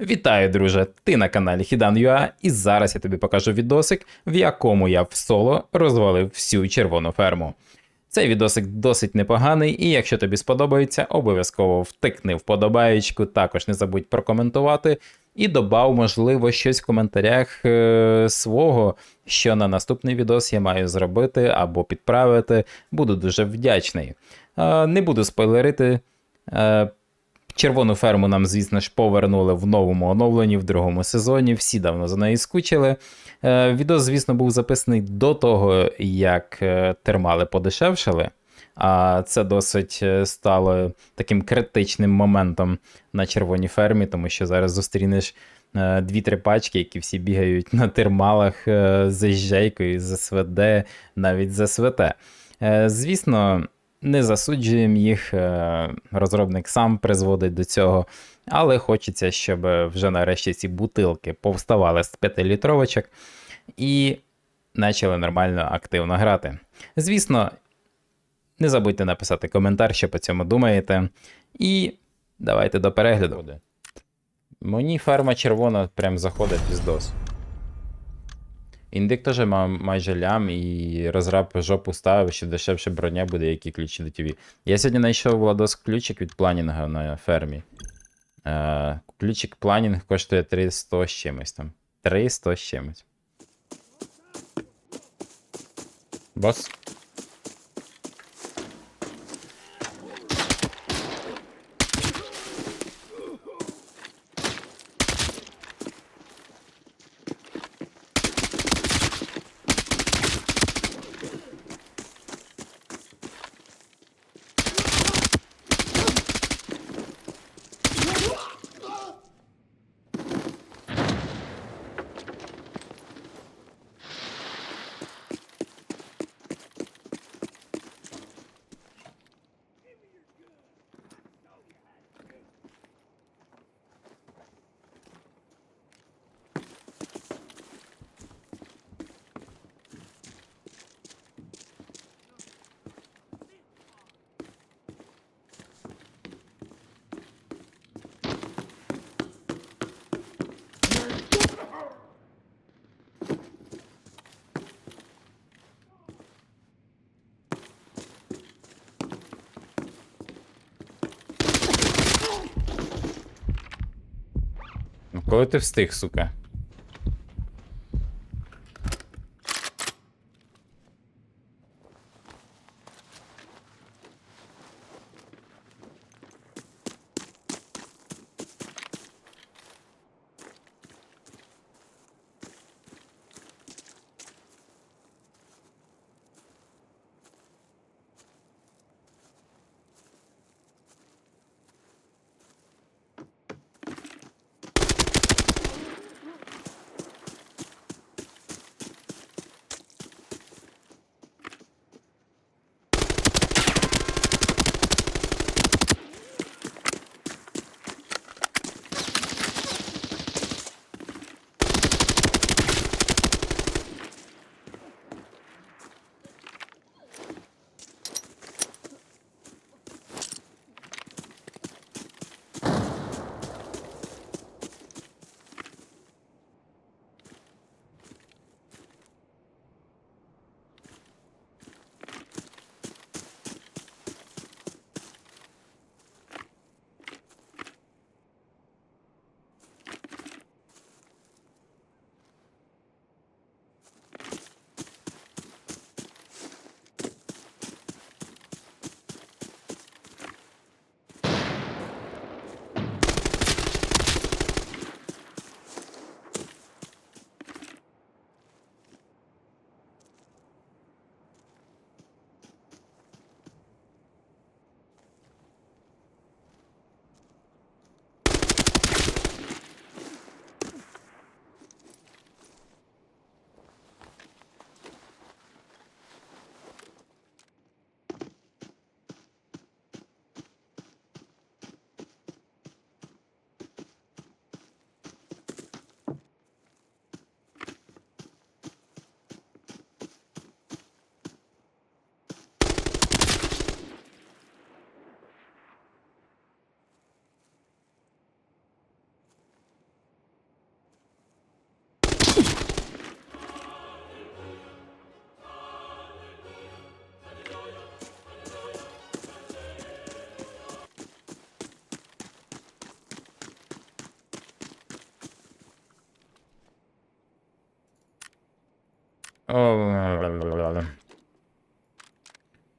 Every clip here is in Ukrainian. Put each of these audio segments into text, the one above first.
Вітаю, друже! Ти на каналі Hidan.ua і зараз я тобі покажу відосик, в якому я в соло розвалив всю червону ферму. Цей відосик досить непоганий, і якщо тобі сподобається, обов'язково втикни вподобаєчку, також не забудь прокоментувати і добав, можливо, щось в коментарях е, свого, що на наступний відос я маю зробити або підправити. Буду дуже вдячний. Е, не буду спойлерити. Е, Червону ферму нам, звісно ж, повернули в новому оновленні в другому сезоні. Всі давно за нею скучили. Е, відео, звісно, був записаний до того, як е, термали подешевшали. А це досить е, стало таким критичним моментом на червоній фермі, тому що зараз зустрінеш дві-три пачки, які всі бігають на термалах з жейкою, з СВД, навіть з СВТ. Звісно, не засуджуємо їх, е, розробник сам призводить до цього, але хочеться, щоб вже нарешті ці бутилки повставали з 5-літровочок і почали нормально активно грати. Звісно, не забудьте написати коментар, що по цьому думаєте. І давайте до перегляду. Мені ферма червона прям заходить в здос. Індик теж майже лям і розраб жопу ставив, що дешевше броня буде, які ключі до ТВ. Я сьогодні знайшов Владос ключик від планінга на фермі. Е, ключик планінг коштує 300 з чимось там. 300 з чимось. Бос. Коли ти встиг, сука?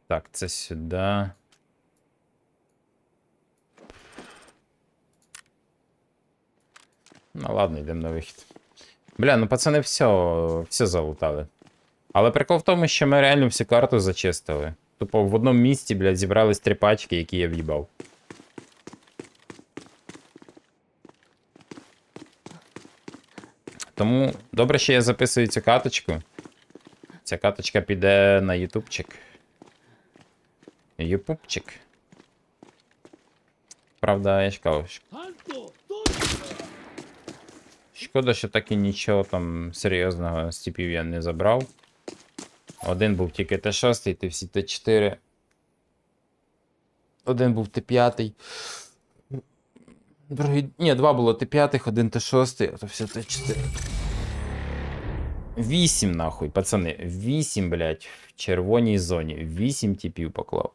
Так, це сюди. Ну ладно, йдемо на вихід. Бля, ну пацани все, все залутали. Але прикол в тому, що ми реально всю карту зачистили. Тупо в одному місці, блядь, зібрались три пачки, які я в'їбав. Тому добре, що я записую цю каточку. Ця каточка піде на ютубчик. Ютубчик. Правда, я ж Шкода, що так і нічого там серйозного з типів я не забрав. Один був тільки Т6, ти всі Т4. Один був Т5. Другий. Ні, два було Т5, один Т6, а то все Т4. Вісім, нахуй, пацани. Вісім, блядь, в червоній зоні. Вісім типів поклав.